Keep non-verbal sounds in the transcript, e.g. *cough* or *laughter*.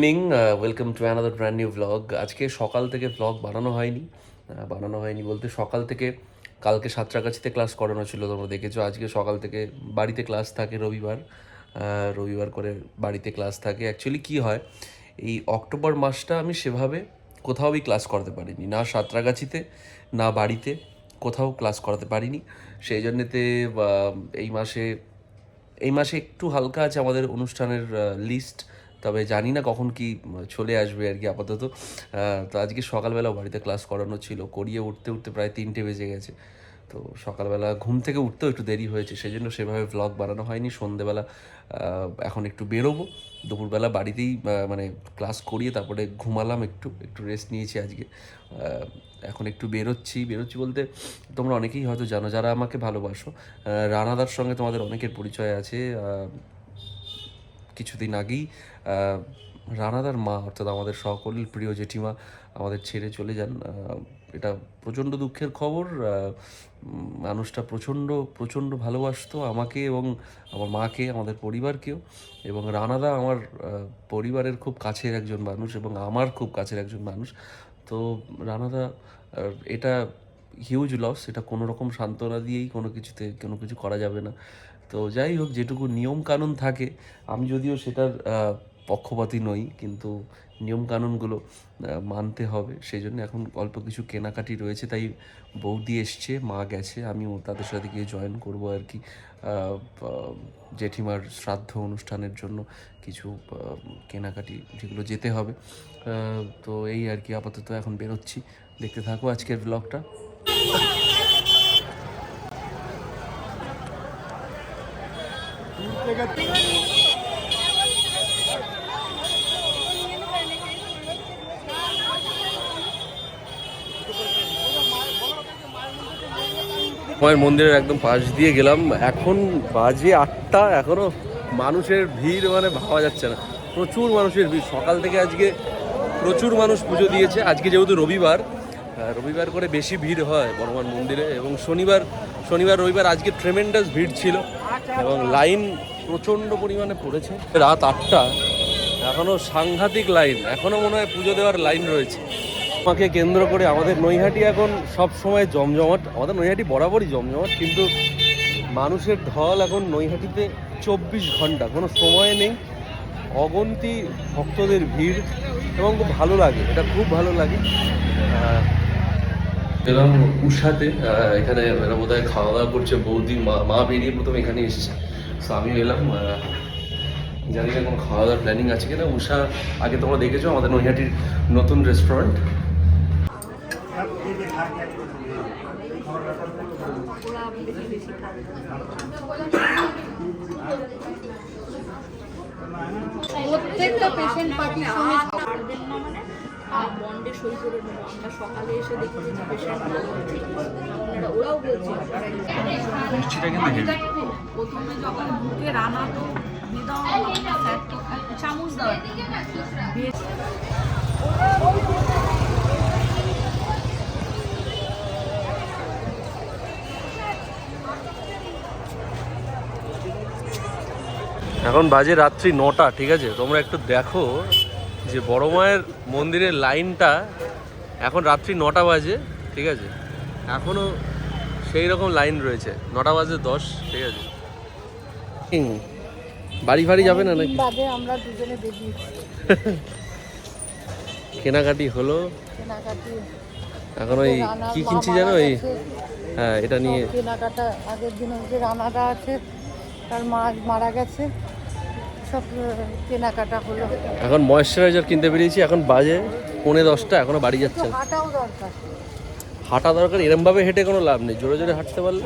Evening welcome to another brand new vlog আজকে সকাল থেকে ভ্লগ বানানো হয়নি। বানানো হয়নি বলতে সকাল থেকে কালকে সাঁতরাগাছিতে ক্লাস করানো ছিল, তোমরা দেখেছ। আজকে সকাল থেকে বাড়িতে ক্লাস থাকে রবিবার। রবিবার করে বাড়িতে ক্লাস থাকে। অ্যাকচুয়ালি কি হয়, এই অক্টোবর মাসটা আমি সেভাবে কোথাওই ক্লাস করাতে পারিনি। না সাঁতরাগাছিতে, না বাড়িতে কোথাও ক্লাস করাতে পারিনি। সেই জন্যেতে এই মাসে এই মাসে একটু হালকা আছে আমাদের অনুষ্ঠানের লিস্ট তবে জানি না কখন কি চলে আসবে আর কি আপাতত। তো আজকে সকালবেলা বাড়িতে ক্লাস করানো ছিল। করিয়ে উঠতে উঠতে প্রায় তিনটে বেজে গেছে। তো সকালবেলা ঘুম থেকে উঠতেও একটু দেরি হয়েছে। সেই জন্য সেভাবে ভ্লগ বানানো হয়নি। সন্ধেবেলা এখন একটু বেরোবো। দুপুরবেলা বাড়িতেই মানে ক্লাস করিয়ে তারপরে ঘুমালাম একটু। একটু রেস্ট নিয়েছি আজকে। এখন একটু বেরোচ্ছি। বেরোচ্ছি বলতে তোমরা অনেকেই হয়তো জানো, যারা আমাকে ভালোবাসো রানাদার সঙ্গে তোমাদের অনেকের পরিচয় আছে। কিছুদিন আগেই রানাদার মা, অর্থাৎ আমাদের সকলের প্রিয় জেঠিমা আমাদের ছেড়ে চলে যান। এটা প্রচণ্ড দুঃখের খবর। মানুষটা প্রচণ্ড প্রচণ্ড ভালোবাসতো আমাকে এবং আমার মাকে, আমাদের পরিবারকেও। এবং রানাদা আমার পরিবারের খুব কাছের একজন মানুষ এবং আমার খুব কাছের একজন মানুষ। তো রানাদা এটা হিউজ লস এটা কোনো রকম সান্ত্বনা দিয়েই কোনো কিছুতে, কোনো কিছু করা যাবে না। তো যাই হোক, যেটুকু নিয়ম কানুন থাকে, আমি যদিও সেটার পক্ষপাতী নই, কিন্তু নিয়ম কানুনগুলো মানতে হবে। সেই জন্য এখন অল্প কিছু কেনাকাটি রয়েছে, তাই বৌদি এসছে, মা গেছে, আমিও তাদের সাথে গিয়ে জয়েন করব আর কি। জেঠিমার শ্রাদ্ধ অনুষ্ঠানের জন্য কিছু কেনাকাটি যেগুলো যেতে হবে। তো এই আর কি, আপাতত এখন বেরোচ্ছি। দেখতে থাকো আজকের ব্লগটা মায়ের মন্দিরের একদম পাশ দিয়ে গেলাম। এখন বাজে আটটা, এখনও মানুষের ভিড় মানে ভাবা যাচ্ছে না। প্রচুর মানুষের ভিড়। সকাল থেকে আজকে প্রচুর মানুষ পুজো দিয়েছে। আজকে যেহেতু রবিবার রবিবার করে বেশি ভিড় হয় বর্মান মন্দিরে এবং শনিবার শনিবার, রবিবার আজকে ট্রেমেন্ডাস ভিড় ছিল এবং লাইন প্রচণ্ড পরিমাণে পড়েছে। রাত আটটা এখনও সাংঘাতিক লাইন এখনও মনে হয় পুজো দেওয়ার লাইন রয়েছে। আমাকে কেন্দ্র করে আমাদের নৈহাটি এখন সব সময় জমজমাট, আমাদের নৈহাটি বরাবরই জমজমাট, কিন্তু মানুষের ঢল এখন নৈহাটিতে চব্বিশ ঘণ্টা, কোনো সময় নেই। অগন্তি ভক্তদের ভিড় এবং খুব ভালো লাগে, এটা খুব ভালো লাগে। এলাম উষাতে এখানে এরা বোধ হয় খাওয়া দাওয়া করছে, বৌদি, মা মা বেরিয়ে প্রথমে এখানে এসেছে। তো আমি এলাম জানি না কোনো খাওয়া দাওয়ার প্ল্যানিং আছে কিনা। উষা, আগে তোমরা দেখেছ আমাদের নৈহাটির নতুন রেস্টুরেন্ট প্রত্যেকটা পেশেন্ট পার্টির সঙ্গে বন্ডে সই করে নেব। আমরা সকালে এসে দেখেছি যে পেশেন্ট আপনারা ওরাও বলছে প্রথমে যখন রানা তো চামচ দাও বেশ এখন বাজে রাত্রি নটা ঠিক আছে? তোমরা একটু দেখো যে বড় মায়ের মন্দিরের লাইনটা এখন রাত্রি নটা বাজে ঠিক আছে? এখনও সেই রকম লাইন রয়েছে নটা বাজে দশ ঠিক আছে? হুম, বাড়ি ফাড়ি যাবে না নাকি? আমরা দুজনে *laughs* কেনাকাটি হলো। এখন ওই কি কিনছি জানো? এই হ্যাঁ এটা নিয়ে। কেনাকাটা আগের দিন যে রানাটা আছে তার মা মারা গেছে। সব কেনাকাটা হলো। এখন ময়েশ্চারাইজার কিনতে বেরিয়েছি এখন বাজে পৌনে দশটা এখনও বাড়ি যাচ্ছে হাঁটাও দরকার। হাঁটা দরকার এরমভাবে হেঁটে কোনো লাভ নেই জোরে জোরে হাঁটতে পারলে।